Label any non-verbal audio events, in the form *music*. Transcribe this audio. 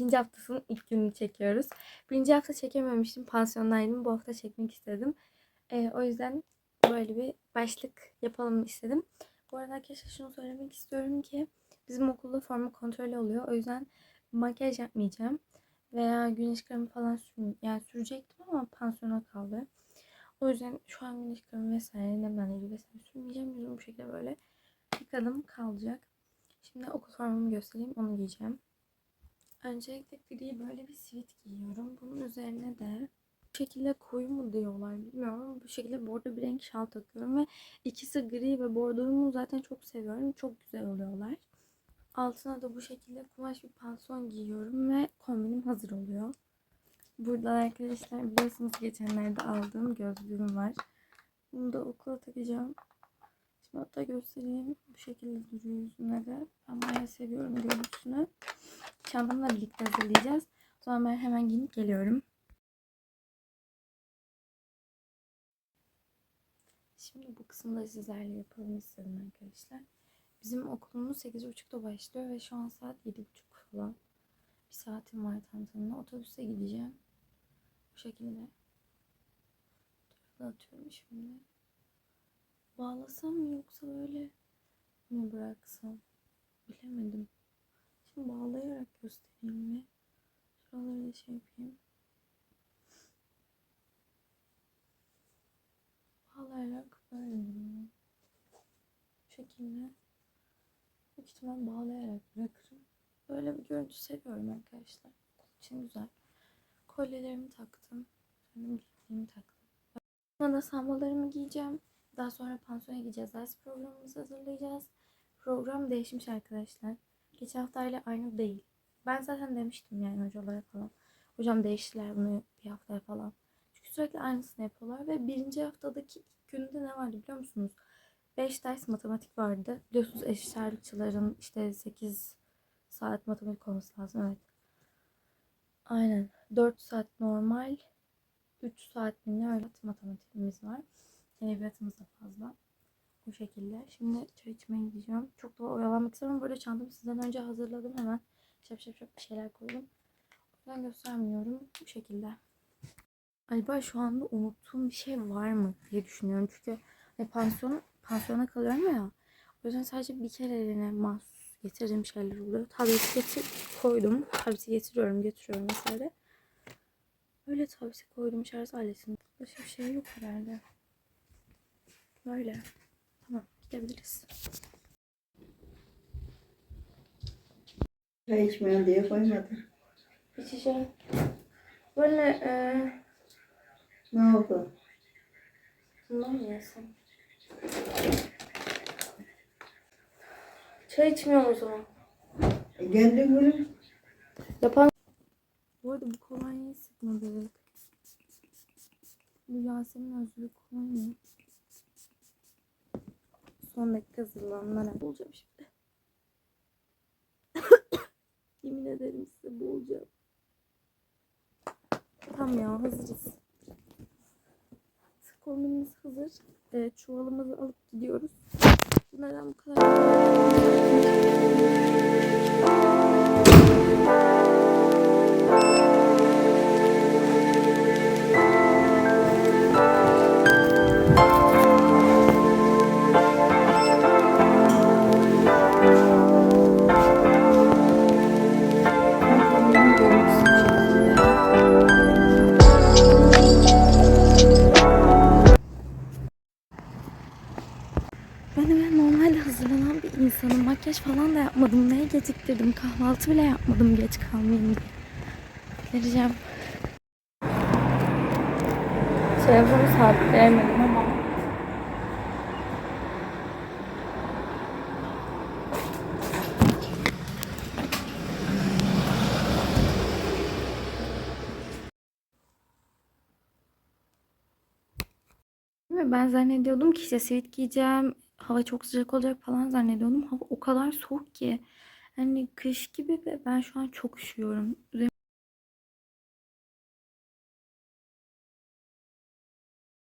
ikinci haftasının ilk gününü çekiyoruz. Birinci hafta çekememiştim. Pansiyondaydım. Bu hafta çekmek istedim. Ee, o yüzden böyle bir başlık yapalım istedim. Bu arada arkadaşlar şunu söylemek istiyorum ki bizim okulda forma kontrolü oluyor. O yüzden makyaj yapmayacağım. Veya güneş kremi falan sür yani sürecektim ama pansiyona kaldı. O yüzden şu an güneş kremi vesaire nemlendirici vesaire sürmeyeceğim. Yüzüm bu şekilde böyle yıkadım kalacak. Şimdi okul formamı göstereyim. Onu giyeceğim. Öncelikle gri böyle bir sivit giyiyorum. Bunun üzerine de bu şekilde koyu mu diyorlar bilmiyorum ama bu şekilde bordo bir renk şal takıyorum ve ikisi gri ve bordomu zaten çok seviyorum. Çok güzel oluyorlar. Altına da bu şekilde kumaş bir pantolon giyiyorum ve kombinim hazır oluyor. Burada arkadaşlar biliyorsunuz geçenlerde aldığım gözlüğüm var. Bunu da okula takacağım. Şimdi hatta göstereyim. Bu şekilde duruyor yüzümde de. Ben bayağı seviyorum görüntüsünü. Çantamla birlikte hazırlayacağız. Zaman ben hemen giyinip geliyorum. Şimdi bu kısımda sizlerle yapalım istedim arkadaşlar. Bizim okulumuz 8.30'da başlıyor ve şu an saat 7.30 falan. Bir saatim var tanıtımda. Otobüse gideceğim. Bu şekilde. Fotoğrafını atıyorum şimdi. Bağlasam mı yoksa böyle mi bıraksam? Bilemedim. Bağlayarak göstereyim mi? Şuraları da şey yapayım. Bağlayarak böyle. Bu şekilde. Büyük ihtimal bağlayarak bırakırım. Böyle bir görüntü seviyorum arkadaşlar. Okul için güzel. Kolyelerimi taktım. Sonra bilekliğimi taktım. Sonra da sambalarımı giyeceğim. Daha sonra pansiyona gideceğiz. Ders programımızı hazırlayacağız. Program değişmiş arkadaşlar. Geçen haftayla aynı değil. Ben zaten demiştim yani hocalara falan. Hocam değiştiler bunu bir haftaya falan. Çünkü sürekli aynısını yapıyorlar ve birinci haftadaki ilk günde ne vardı biliyor musunuz? 5 ders matematik vardı. Biliyorsunuz eşit ağırlıkçıların işte 8 saat matematik olması lazım. Evet. Aynen. 4 saat normal. 3 saat mi ne öyle matematiğimiz var. Edebiyatımız da fazla. Bu şekilde. Şimdi çay içmeye gideceğim. Çok da oyalanmak istemiyorum. Böyle çantamı sizden önce hazırladım. Hemen şap şap şap bir şeyler koydum. Yüzden göstermiyorum. Bu şekilde. Acaba şu anda unuttuğum bir şey var mı diye düşünüyorum. Çünkü hani pansiyon, pansiyona kalıyorum ya. O yüzden sadece bir kereliğine mahsus getirdiğim şeyler oluyor. Tableti getir koydum. Tableti getiriyorum, getiriyorum vesaire. Öyle tableti koydum şarj aletini. Başka bir şey yok herhalde. Böyle. Gidebiliriz. Çay içmeyen diye koymadım. İçeceğim. Böyle e, Ne oldu? bundan mı yesem? Çay içmiyorum o zaman. E, Kendi gülüm. Yapan... Bu arada bu kolonyayı sıkmadık. Bu Yasemin Özgür kolonya. Son dakika hazırlananlar bulacağım şimdi. *coughs* Yemin ederim size bulacağım. Tamam ya hazırız. Kombinimiz hazır. Ee, çuvalımızı alıp gidiyoruz. Neden bu kadar? Ben öyle normalde hazırlanan bir insanım. Makyaj falan da yapmadım. Neye geciktirdim? Kahvaltı bile yapmadım geç kalmayayım diye. Vereceğim. Telefonu sabitleyemedim ama. Ben zannediyordum ki işte sivit giyeceğim. Hava çok sıcak olacak falan zannediyordum. Hava o kadar soğuk ki. Yani kış gibi ve ben şu an çok üşüyorum.